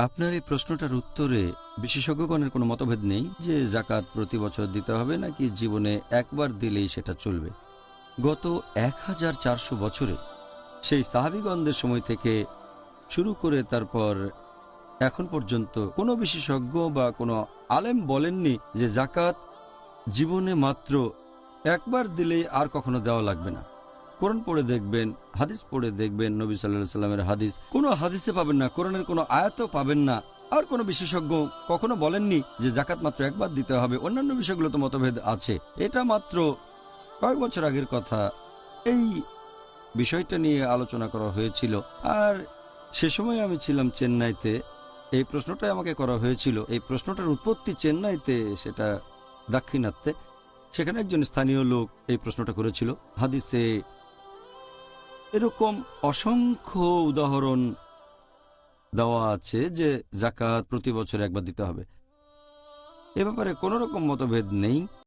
আপনার এই প্রশ্নটার উত্তরে বিশেষজ্ঞগণের কোনো মতভেদ নেই যে জাকাত প্রতি বছর দিতে হবে নাকি জীবনে একবার দিলেই সেটা চলবে। গত এক হাজার চারশো বছরে সেই সাহাবিগণদের সময় থেকে শুরু করে তারপর এখন পর্যন্ত কোনো বিশেষজ্ঞ বা কোনো আলেম বলেননি যে জাকাত জীবনে মাত্র একবার দিলেই আর কখনো দেওয়া লাগবে না। কোরআন পড়ে দেখবেন, হাদিস পড়ে দেখবেন, নবী সাল্লাহ সাল্লামের হাদিস। কোনো হাদিসে পাবেন না, কোরআনের কোনো আয়াতও পাবেন না। আর কোনো বিশেষজ্ঞ কখনো বলেননি যে জাকাত মাত্র একবার দিতে হবে, অন্যান্য বিষয়গুলো তো মতভেদ আছে। এটা মাত্র কয়েক বছর আগের কথা। এই বিষয়টা নিয়ে আলোচনা করা হয়েছিল। আর সে সময় আমি ছিলাম চেন্নাইতে। এই প্রশ্নটাই আমাকে করা হয়েছিল। এই প্রশ্নটার উৎপত্তি চেন্নাইতে, সেটা দাক্ষিণাত্যে। সেখানে একজন স্থানীয় লোক এই প্রশ্নটা করেছিল। হাদিসে এরকম অসংখ্য উদাহরণ দেওয়া আছে যে জাকাত প্রতি বছর একবার দিতে হবে। এ ব্যাপারে কোনো রকম মতভেদ নেই।